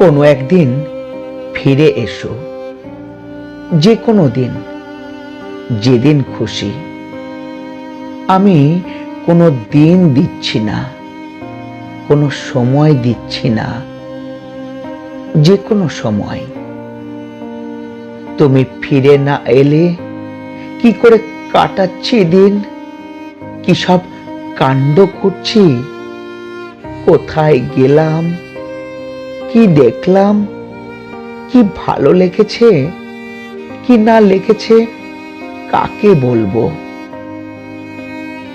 কোনো একদিন ফিরে এসো। যে কোনো দিন, যেদিন খুশি। আমি কোনো দিন দিচ্ছি না, কোনো সময় দিচ্ছি না, যে কোনো সময়। তুমি ফিরে না এলে কি করে কাটাচ্ছি দিন? কি সব কাণ্ড করছি? কোথায় গেলাম? কি দেখলাম? কি ভালো লেগেছে? কি না লেগেছে? কাকে বলব?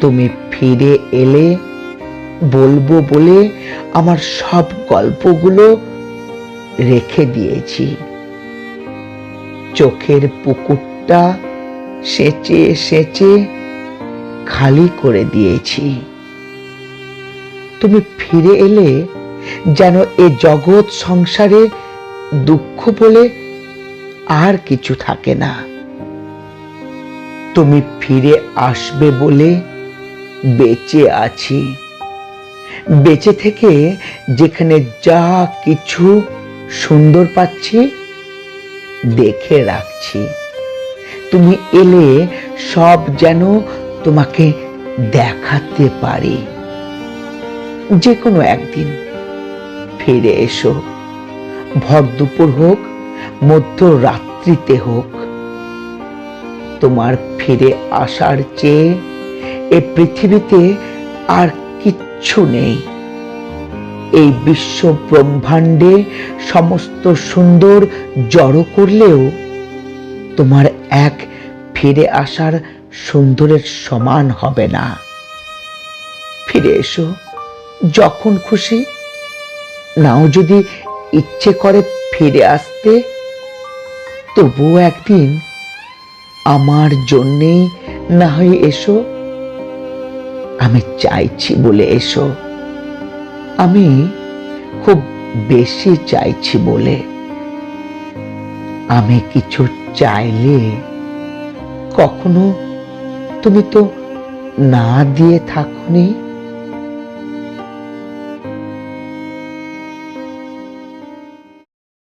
তুমি ফিরে এলে বলব বলে আমার সব গল্পগুলো রেখে দিয়েছি। চোখের পুকুরটা সেচে সেচে খালি করে দিয়েছি। তুমি ফিরে এলে যেন এ জগৎ সংসারে দুঃখ বলে আর কিছু থাকে না। তুমি ফিরে আসবে বলে বেঁচে আছি। বেঁচে থেকে যেখানে যা কিছু সুন্দর পাচ্ছি, দেখে রাখছি। তুমি এলে সব যেন তোমাকে দেখাতে পারি। যে কোনো একদিন। ফিরে এসো। ভর দুপুর হোক মধ্যরাত্রিতে হোক। তোমার ফিরে আসার চেয়ে এ পৃথিবীতে আর কিচ্ছু নেই। এই বিশ্ব ব্রহ্মাণ্ডে সমস্ত সুন্দর জড়ো করলেও তোমার এক ফিরে আসার সুন্দরের সমান হবে না। ফিরে এসো, যখন খুশি নাও যদি ইচ্ছে করে ফিরে আসতে, তবুও একদিন আমার জন্যেই না হয় এসো। আমি চাইছি বলে এসো। আমি খুব বেশি চাইছি বলে। আমি কিছু চাইলে কখনো তুমি তো না দিয়ে থাকুনি?